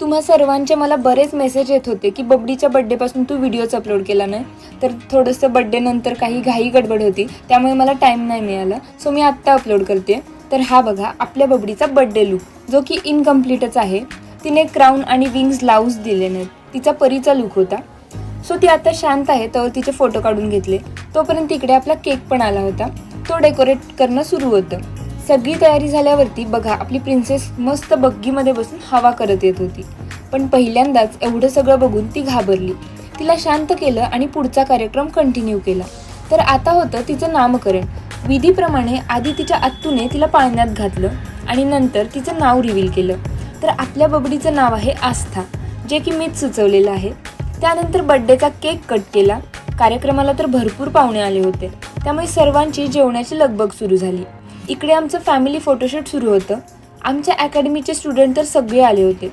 तुम्हा सर्वांचे मला बरेच मेसेज येत होते की बबडीच्या बड्डेपासून तू व्हिडिओच अपलोड केला नाही. तर थोडंसं बड्डे नंतर काही घाई गडबड होती त्यामुळे मला टाईम नाही मिळाला. सो मी आत्ता अपलोड करते. तर हा बघा आपल्या बबडीचा बड्डे लुक जो की इनकम्प्लीटच आहे. तिने क्राऊन आणि विंग्स लावूज दिले नाहीत. तिचा परीचा लुक होता. सो ती आता शांत आहे तर तिचे फोटो काढून घेतले. तोपर्यंत तिकडे आपला केक पण आला होता. तो डेकोरेट करणं सुरू होतं. सगळी तयारी झाल्यावरती बघा आपली प्रिन्सेस मस्त बग्गीमध्ये बसून हवा करत येत होती. पण पहिल्यांदाच एवढं सगळं बघून ती घाबरली. तिला शांत केलं आणि पुढचा कार्यक्रम कंटिन्यू केला. तर आता होतं तिचं नामकरण. विधीप्रमाणे आधी तिच्या आत्तूने तिला पाळण्यात घातलं आणि नंतर तिचं नाव रिव्हील केलं. तर आपल्या बबडीचं नाव आहे आस्था जे की मीच सुचवलेलं आहे. त्यानंतर बड्डेचा केक कट केला. कार्यक्रमाला तर भरपूर पाहुणे आले होते. त्यामुळे सर्वांची जेवणाची लगबग सुरू झाली. इकडे आमचं फॅमिली फोटोशूट सुरू होतं. आमच्या अकॅडमीचे स्टुडंट तर सगळे आले होते.